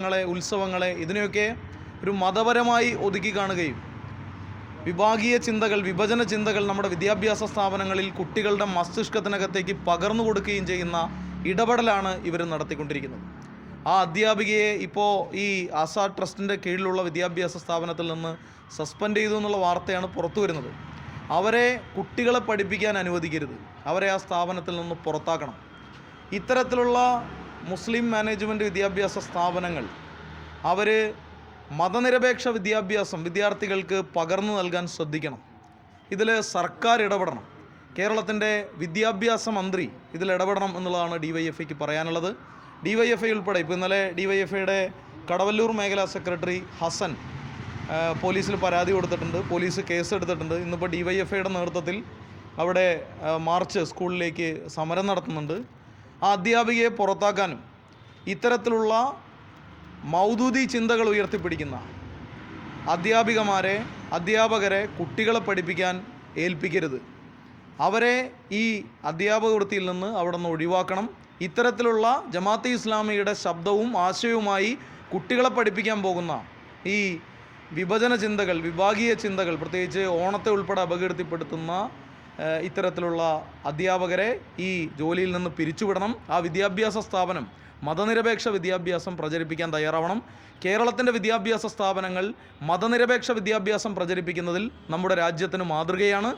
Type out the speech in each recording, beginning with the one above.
ങ്ങളെ ഉത്സവങ്ങളെ ഇതിനെയൊക്കെ ഒരു മതപരമായി ഒതുക്കി കാണുകയും വിഭാഗീയ ചിന്തകൾ വിഭജന ചിന്തകൾ നമ്മുടെ വിദ്യാഭ്യാസ സ്ഥാപനങ്ങളിൽ കുട്ടികളുടെ മസ്തിഷ്കത്തിനകത്തേക്ക് പകർന്നു കൊടുക്കുകയും ചെയ്യുന്ന ഇടപെടലാണ് ഇവർ നടത്തിക്കൊണ്ടിരിക്കുന്നത്. ആ അധ്യാപികയെ ഇപ്പോൾ ഈ ആസാ ട്രസ്റ്റിന്റെ കീഴിലുള്ള വിദ്യാഭ്യാസ സ്ഥാപനത്തിൽ നിന്ന് സസ്പെൻഡ് ചെയ്തു എന്നുള്ള വാർത്തയാണ് പുറത്തു വരുന്നത്. അവരെ കുട്ടികളെ പഠിപ്പിക്കാൻ അനുവദിക്കരുത്. അവരെ ആ സ്ഥാപനത്തിൽ നിന്ന് പുറത്താക്കണം. ഇത്തരത്തിലുള്ള മുസ്ലിം മാനേജ്മെന്റ് വിദ്യാഭ്യാസ സ്ഥാപനങ്ങൾ. അവർ മതനിരപേക്ഷ വിദ്യാഭ്യാസം വിദ്യാർത്ഥികൾക്ക് പകർന്നു നൽകാൻ ശ്രദ്ധിക്കണം. ഇതിൽ സർക്കാർ ഇടപെടണം. കേരളത്തിന്റെ വിദ്യാഭ്യാസ മന്ത്രി ഇതിൽ ഇടപെടണം എന്നുള്ളതാണ് ഡി വൈ എഫ് ഐക്ക് പറയാനുള്ളത്. ഡി വൈ എഫ് ഐ ഉൾപ്പെടെ ഇപ്പോൾ ഇന്നലെ ഡി വൈ എഫ് ഐയുടെ കടവല്ലൂർ മേഖലാ സെക്രട്ടറി ഹസൻ പോലീസിൽ പരാതി കൊടുത്തിട്ടുണ്ട്. പോലീസ് കേസ് എടുത്തിട്ടുണ്ട്. ഇന്നിപ്പോൾ ഡി വൈ എഫ് ഐയുടെ നേതൃത്വത്തിൽ അവിടെ മാർച്ച് സ്കൂളിലേക്ക് സമരം നടത്തുന്നുണ്ട്. ആ അധ്യാപികയെ പുറത്താക്കാനും ഇത്തരത്തിലുള്ള മൗദൂദി ചിന്തകൾ ഉയർത്തിപ്പിടിക്കുന്ന അധ്യാപികമാരെ അധ്യാപകരെ കുട്ടികളെ പഠിപ്പിക്കാൻ ഏൽപ്പിക്കരുത്. അവരെ ഈ അധ്യാപക വൃത്തിയിൽ നിന്ന് അവിടെ നിന്ന് ഒഴിവാക്കണം. ഇത്തരത്തിലുള്ള ജമാഅത്തെ ഇസ്ലാമിയുടെ ശബ്ദവും ആശയവുമായി കുട്ടികളെ പഠിപ്പിക്കാൻ പോകുന്ന ഈ വിഭജന ചിന്തകൾ വിഭാഗീയ ചിന്തകൾ പ്രത്യേകിച്ച് ഓണത്തെ ഉൾപ്പെടെ അപകീർത്തിപ്പെടുത്തുന്ന ഇത്തരത്തിലുള്ള അധ്യാപകരെ ഈ ജോലിയിൽ നിന്ന് പിരിച്ചുവിടണം. ആ വിദ്യാഭ്യാസ സ്ഥാപനം മതനിരപേക്ഷ വിദ്യാഭ്യാസം പ്രചരിപ്പിക്കാൻ തയ്യാറാവണം. കേരളത്തിന്റെ വിദ്യാഭ്യാസ സ്ഥാപനങ്ങൾ മതനിരപേക്ഷ വിദ്യാഭ്യാസം പ്രചരിപ്പിക്കുന്നതിൽ നമ്മുടെ രാജ്യത്തിന് മാതൃകയാണ്.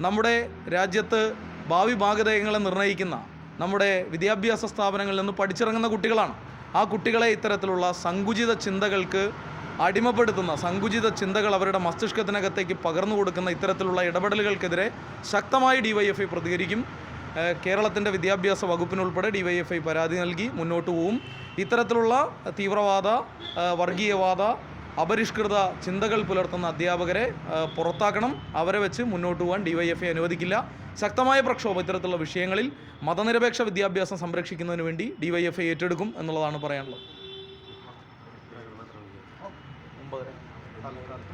നമ്മുടെ രാജ്യത്ത് ഭാവി ഭാഗധേയങ്ങളെ നിർണയിക്കുന്ന നമ്മുടെ വിദ്യാഭ്യാസ സ്ഥാപനങ്ങളിൽ നിന്ന് പഠിച്ചിറങ്ങുന്ന കുട്ടികളാണ്. ആ കുട്ടികളെ ഇത്തരത്തിലുള്ള സങ്കുചിത ചിന്തകൾക്ക് അടിമപ്പെടുത്തുന്ന സങ്കുചിത ചിന്തകൾ അവരുടെ മസ്തിഷ്കത്തിനകത്തേക്ക് പകർന്നു കൊടുക്കുന്ന ഇത്തരത്തിലുള്ള ഇടപെടലുകൾക്കെതിരെ ശക്തമായി ഡിവൈഎഫ്ഐ പ്രതികരിക്കും. കേരളത്തിന്റെ വിദ്യാഭ്യാസ വകുപ്പിനുൾപ്പെടെ ഡിവൈഎഫ്ഐ പരാതി നൽകി മുന്നോട്ട് പോവും. ഇത്തരത്തിലുള്ള തീവ്രവാദ വർഗീയവാദ അപരിഷ്കൃത ചിന്തകൾ പുലർത്തുന്ന അധ്യാപകരെ പുറത്താക്കണം. അവരെ വെച്ച് മുന്നോട്ട് പോകാൻ ഡിവൈഎഫ്ഐ അനുവദിക്കില്ല. ശക്തമായ പ്രക്ഷോഭം ഇത്തരത്തിലുള്ള വിഷയങ്ങളിൽ മതനിരപേക്ഷ വിദ്യാഭ്യാസം സംരക്ഷിക്കുന്നതിന് വേണ്ടി ഡിവൈഎഫ്ഐ ഏറ്റെടുക്കും എന്നുള്ളതാണ് പറയാനുള്ളത്. podré.